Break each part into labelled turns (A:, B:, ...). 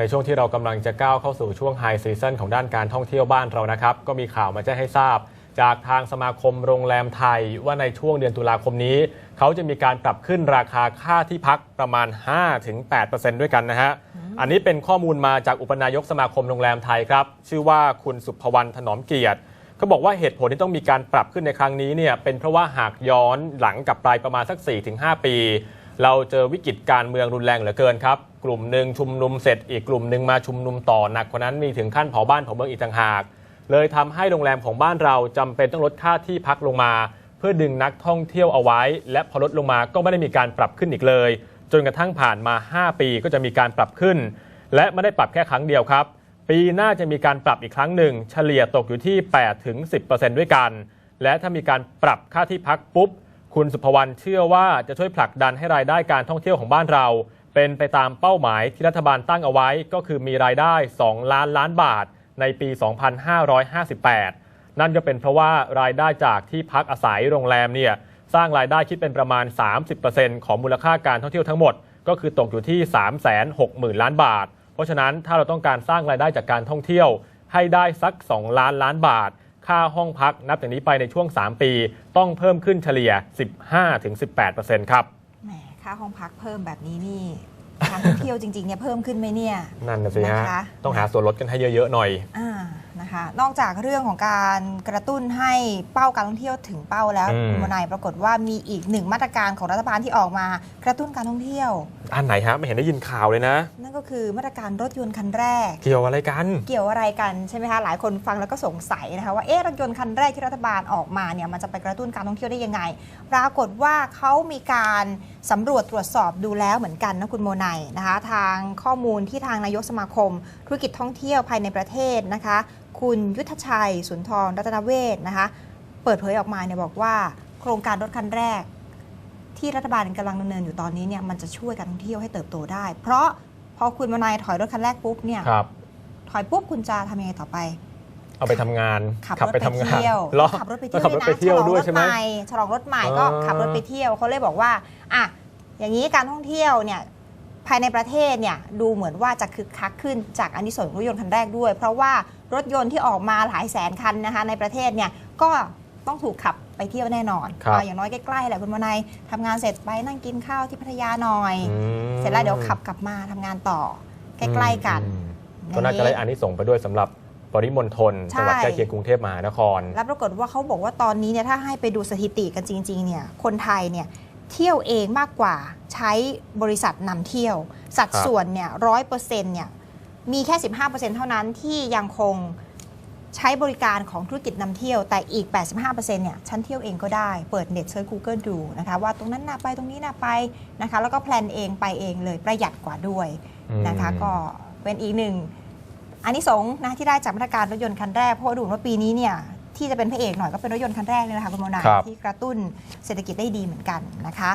A: ในช่วงที่เรากำลังจะก้าวเข้าสู่ช่วงไฮซีซันของด้านการท่องเที่ยวบ้านเรานะครับ ก็มีข่าวมาแจ้งให้ทราบ จากทางสมาคมโรงแรมไทยว่าในช่วงเดือนตุลาคมนี้ เขาจะมีการปรับขึ้นราคาค่าที่พักประมาณ 5-8%ด้วยกันนะฮะอันนี้เป็นข้อมูลมาจากอุปนายกสมาคมโรงแรมไทยครับ ชื่อว่าคุณสุภวรรณถนอมเกียรติเขาบอกว่าเหตุผลที่ต้องมีการปรับขึ้นในครั้งนี้เนี่ยเป็นเพราะว่าหากย้อนหลังกลับไปประมาณสัก 4-5 ปี เราเจอวิกฤตการเมืองรุนแรงเหลือเกินครับ กลุ่มหนึ่งชุมนุมเสร็จอีกกลุ่มหนึ่งมาชุมนุมต่อหนักกว่านั้นมีถึงขั้นเผาบ้านเผาเมืองอีกต่างหาก เลยทำให้โรงแรมของบ้านเราจำเป็นต้องลดค่าที่พักลงมา เพื่อดึงนักท่องเที่ยวเอาไว้ และพอลดลงมาก็ไม่ได้มีการปรับขึ้นอีกเลย จนกระทั่งผ่านมา 5 ปีก็จะมีการปรับขึ้น และไม่ได้ปรับแค่ครั้งเดียวครับ ปีหน้าจะมีการปรับอีกครั้งหนึ่ง เฉลี่ยตกอยู่ที่8ถึง10%ด้วยกัน และถ้ามีการปรับค่าที่พักปุ๊บ คุณสุภวรรณเชื่อว่าจะช่วยผลักดันให้รายได้การท่องเที่ยวของบ้านเรา เป็นไปตามเป้าหมายที่รัฐบาลตั้งเอาไว้ ก็คือมีรายได้ 2 ล้านล้านบาทในปี 2558 นั่นก็เป็นเพราะว่ารายได้จากที่พักอาศัยโรงแรมเนี่ยสร้างรายได้คิดเป็นประมาณ 30%ของมูลค่าการท่องเที่ยวทั้งหมด ก็คือตกอยู่ที่ 360,000 ล้านบาท เพราะฉะนั้นถ้าเราต้องการสร้างรายได้จากการท่องเที่ยวให้ได้สัก 2 ล้านล้านบาท ค่าห้องพักนับจากนี้ไปในช่วง 3 ปี ต้องเพิ่มขึ้นเฉลี่ย 15-18%ครับ
B: แหมค่าห้องพักเพิ่มแบบนี้นี่การท่องเที่ยวจริงๆเนี่ยเพิ่มขึ้นไหมเนี่ย
A: นั่นนะสิฮะ
B: นะคะ
A: ต้องหาส่วนลดกันให้เยอะ ๆ หน่อย
B: อ่า นะคะนอกจากเรื่องของการกระตุ้นให้เป้าการท่องเที่ยวถึงเป้าแล้ว
A: อืม
B: คุณมนายปรากฏว่ามีอีกหนึ่งมาตรการของรัฐบาลที่ออกมากระตุ้นการท่องเที่ยว
A: อันไหนฮะไม่เห็นได้ยินข่าวเลยนะ
B: นั่นก็คือมาตรการรถยนต์คันแรก
A: เกี่ยวอะไรกัน
B: เกี่ยวอะไรกันใช่ไหมคะหลายคนฟังแล้วก็สงสัยนะคะว่าเอ๊ะรถยนต์คันแรกที่รัฐบาลออกมาเนี่ยมันจะไปกระตุ้นการท่องเที่ยวได้ยังไง ปรากฏว่าเขามีการสำรวจตรวจสอบดูแล้วเหมือนกันนะคุณโมไนยนะคะทางข้อมูลที่ทางนายกสมาคม ธุรกิจท่องเที่ยวภายในประเทศนะคะคุณยุทธชัย สุนทรรัตนเวศนะคะ เปิดเผยออกมาเนี่ยบอกว่า โครงการรถคันแรก ที่รัฐบาลกำลังดำเนินอยู่ตอนนี้เนี่ยมันจะช่วยการท่องเที่ยวให้เติบโตได้ เพราะพอคุณโมไนยถอยรถคันแรกปุ๊บเนี่ย
A: ครับ
B: ถอยปุ๊บคุณจะทำยังไงต่อไป
A: เอาไปทำงาน
B: ขับรถ
A: ไป
B: ไป
A: ทำงาน
B: เที่ยว
A: เหรอ
B: ขับรถไปเที่ยว
A: ขับรถไปเที่ยว
B: ฉลอง
A: ด้วย
B: รถ
A: ใช่ไหม
B: ใหม่ฉลองรถใหม่
A: อ่า
B: ก็ขับรถไปเที่ยวเขาเลยบอกว่าอะอย่างนี้การท่องเที่ยวเนี่ย ภายในประเทศเนี่ยดูเหมือนว่าจะคึกคักขึ้นจากอันนี้ส่วนส์รถยนต์คันแรกด้วย เพราะว่ารถยนต์ที่ออกมาหลายแสนคันนะคะในประเทศเนี่ยก็ต้องถูกขับไปเที่ยวแน่นอน
A: ครับ
B: เอาอย่างน้อยใกล้ๆแหละคุณวนัยทำงานเสร็จไปนั่งกินข้าวที่พัทยาหน่อย
A: อืม
B: เสร็จแล้วเดี๋ยวขับกลับมาทำงานต่อใกล้ๆกัน
A: อืมก็น่าจะได้อันนี้ส่งส์ไปด้วยสำหรับปริมณฑล
B: ใช่
A: จังหวัดใกล้เคียงกรุงเทพมหานคร
B: แล้วปรากฏว่าเขาบอกว่าตอนนี้เนี่ยถ้าให้ไปดูสถิติกันจริงๆเนี่ยคนไทยเนี่ยเที่ยวเองมากกว่าใช้บริษัทนำเที่ยว สัด
A: ครับ
B: ส่วนเนี่ยร้อยเปอร์เซ็นต์เนี่ยมีแค่ 15%เท่านั้นที่ยังคงใช้บริการของธุรกิจนำเที่ยว แต่อีก 85%เนี่ยฉันเที่ยวเองก็ได้ เปิดเน็ตเซิร์ช Google ดูนะคะ ว่าตรงนั้นน่าไปตรงนี้น่าไปนะคะ แล้วก็แพลนเองไปเองเลยประหยัดกว่าด้วยนะคะ
A: อืม
B: ก็เป็นอีกหนึ่งอันนี้สงส์นะที่ได้จากมาตรการรถยนต์คันแรก เพราะว่าดูว่าปีนี้เนี่ยที่จะเป็นพระเอกหน่อยก็เป็นรถยนต์คันแรกเลยนะคะคุณโมนา
A: ครับ
B: ที่กระตุ้นเศรษฐกิจได้ดีเหมือนกันนะคะ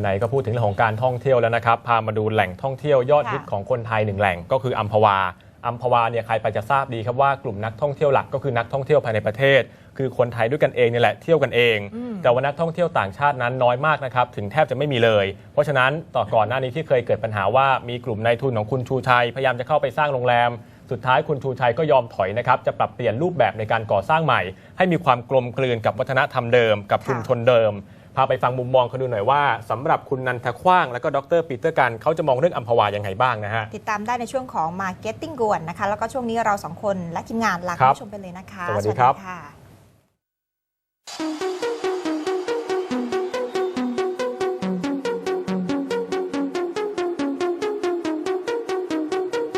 A: ไหนๆก็พูดถึงเรื่องของการท่องเที่ยวแล้วนะครับ พามาดูแหล่งท่องเที่ยวยอด
B: ค่ะ
A: ฮิตของคนไทยหนึ่งแหล่งก็คืออัมพวาอัมพวาเนี่ยใครไปจะทราบดีครับว่ากลุ่มนักท่องเที่ยวหลักก็คือนักท่องเที่ยวภายในประเทศ คือคนไทยด้วยกันเองเนี่ยแหละเที่ยวกันเอง
B: อืม
A: แต่ว่านักท่องเที่ยวต่างชาตินั้นน้อยมากนะครับถึงแทบจะไม่มีเลย เพราะฉะนั้นต่อก่อนหน้านี้ที่เคยเกิดปัญหาว่ามีกลุ่มนายทุนของคุณชูชัยพยายามจะเข้าไปสร้างโรงแรมสุดท้ายคุณชูชัยก็ยอมถอยนะครับ จะปรับเปลี่ยนรูปแบบในการก่อสร้างใหม่ ให้มีความกลมกลืนกับวัฒนธรรมเดิม กับชุมชนเดิม พาไปฟังมุมมองเขาดูหน่อยว่าสำหรับคุณนันทคว้างและก็ดรปีเตอร์กันเขาจะมองเรื่องอัมพวายังไงบ้างนะฮะ
B: ติดตามได้ในช่วงของ Marketing กวนนะคะ แล้วก็ช่วงนี้เราสองคนและทีมงานลา
A: ครั
B: คุณ
A: บ
B: ผู้ชมไปเลยนะคะ
A: สวัสดีครับ
B: ค่ะ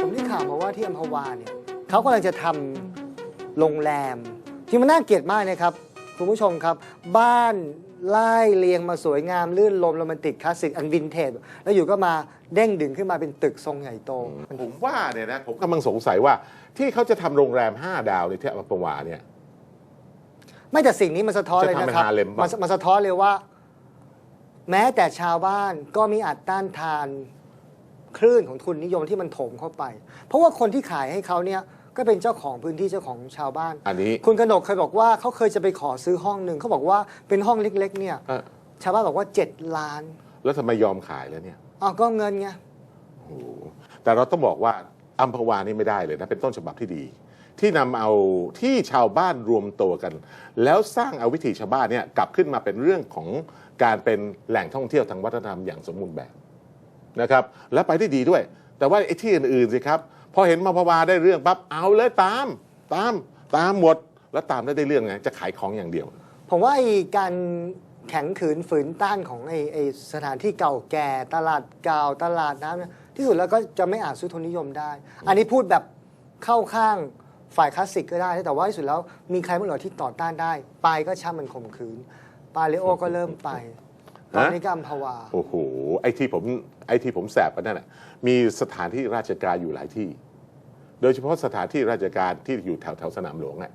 C: ผมได้ข่าวมาว่าที่อัมพวาเนี่ยเขากำลังจะทำโรงแรมจริงมันน่าเกลียดมากนะครับ คุณผู้ชมครับ บ้านไล่เรียงมาสวยงามลื่นลมโรแมนติกคลาสสิกอันวินเทจแล้วอยู่ก็มาเด้งดึงขึ้นมาเป็นตึกทรงใหญ่โต
D: ผมว่าเนี่ยนะผมกำลังสงสัยว่าที่เขาจะทำโรงแรม 5 ดาวในที่อัมพวาเนี่ย
C: ไม่แต่สิ่งนี้มันสะท้อนเลย
D: จะทำเป็น
C: นะครับ
D: ฮาเร็มปะ
C: มันมันสะท้อนเลยว่า แม้แต่ชาวบ้านก็มีอาจต้านทานคลื่นของทุนนิยมที่มันโถมเข้าไป เพราะว่าคนที่ขายให้เขาเนี่ย ก็เป็นเจ้าของพื้นที่เจ้าของชาวบ้าน
D: อันนี้
C: คุณกนกเคยบอกว่าเขาเคยจะไปขอซื้อห้องหนึ่งเขาบอกว่าเป็นห้องเล็ก ๆ เนี่ย
D: เอ่อ
C: ชาวบ้านบอกว่า 7 ล้าน
D: แล้วทำไมยอมขายแล้วเนี่ย
C: อ๋อก็เงินไง
D: โอ้โหแต่เราต้องบอกว่าอัมพวานี่ไม่ได้เลยนะ เป็นต้นฉบับที่ดี ที่นำเอาที่ชาวบ้านรวมตัวกัน แล้วสร้างเอาวิถีชาวบ้านเนี่ยกลับขึ้นมาเป็นเรื่องของการเป็นแหล่งท่องเที่ยวทางวัฒนธรรมอย่างสมบูรณ์แบบนะครับ และไปได้ดีด้วย แต่ว่าไอ้ที่อื่นๆสิครับ พอเห็นมาพวาได้เรื่องปั๊บเอาเลยตาม ตามตามหมด แล้วตามได้ได้เรื่องไงจะขายของอย่างเดียว
C: ผมว่าไอ้การแข็งขืนฝืนต้านของไอ้ไอ้สถานที่เก่าแก่ตลาดเก่าตลาดน้ำเนี่ยที่สุดแล้วก็จะไม่อาจสู้ทุนนิยมได้ อันนี้พูดแบบเข้าข้างฝ่ายคลาสสิกก็ได้ แต่ว่าที่สุดแล้วมีใครบ้างเหรอที่ต่อต้านได้ไปก็ช่างมันข่มขืนปาเลโอก็เริ่มไปตอนนี้ก็อัมพวา
D: โอ้โหไอ้ที่ผมไอ้ที่ผมแสบกันนั่นแหะมีสถานที่ราชการอยู่หลายที่โดยเฉพาะสถานที่ราชการที่อยู่แถวแถวสนามหลวงอะ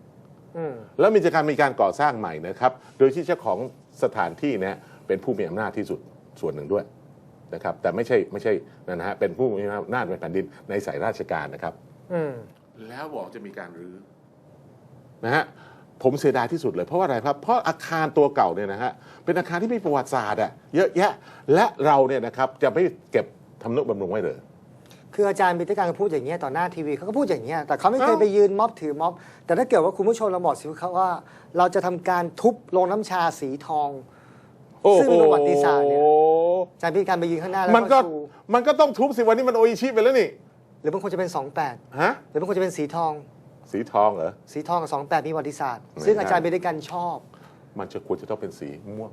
C: อืม
D: แล้วมีการมีการก่อสร้างใหม่นะครับ โดยที่เจ้าของสถานที่เนี่ยเป็นผู้มีอำนาจที่สุดส่วนหนึ่งด้วยนะครับ แต่ไม่ใช่ไม่ใช่นั่นนะฮะเป็นผู้มีอำนาจในแผ่นดินในสายราชการนะครับ
C: อืม
D: แล้วบอกจะมีการรื้อนะฮะผมเสียดายที่สุดเลยเพราะว่าอะไรครับ เพราะอาคารตัวเก่าเนี่ยนะฮะเป็นอาคารที่มีประวัติศาสตร์อะเยอะแยะ และเราเนี่ยนะครับจะไม่เก็บทำนุบำรุงไว้เลย
C: คืออาจารย์มีติการพูดอย่างเงี้ยต่อหน้าทีวีเขาก็พูดอย่างเงี้ยแต่เขาไม่เคย
D: เอ้า
C: ไปยืนม็อบถือม็อบ แต่ถ้าเกิดว่าคุณผู้ชมเราบอกสิครับว่า เราจะทำการทุบโรงน้ำชาสีทอง ซึ่งเป็นประวัติศาสตร์เนี่ย อาจารย์มีการไปยืนข้างหน้าแล้ว
D: มันก็
C: ชู
D: มันก็ต้องทุบสิวันนี้มันโออิชิไปแล้วนี่
C: หรือบางคนจะเป็น 28
D: ฮะ
C: หรือบางคนจะเป็นสีทอง
D: สีทองเหรอ
C: สีทองกับ28มีประวัติศาสตร์
D: ไม่
C: ซึ่ง
D: ได้
C: อาจารย์มีติการชอบ
D: มันจะควรจะต้องเป็นสีม่วง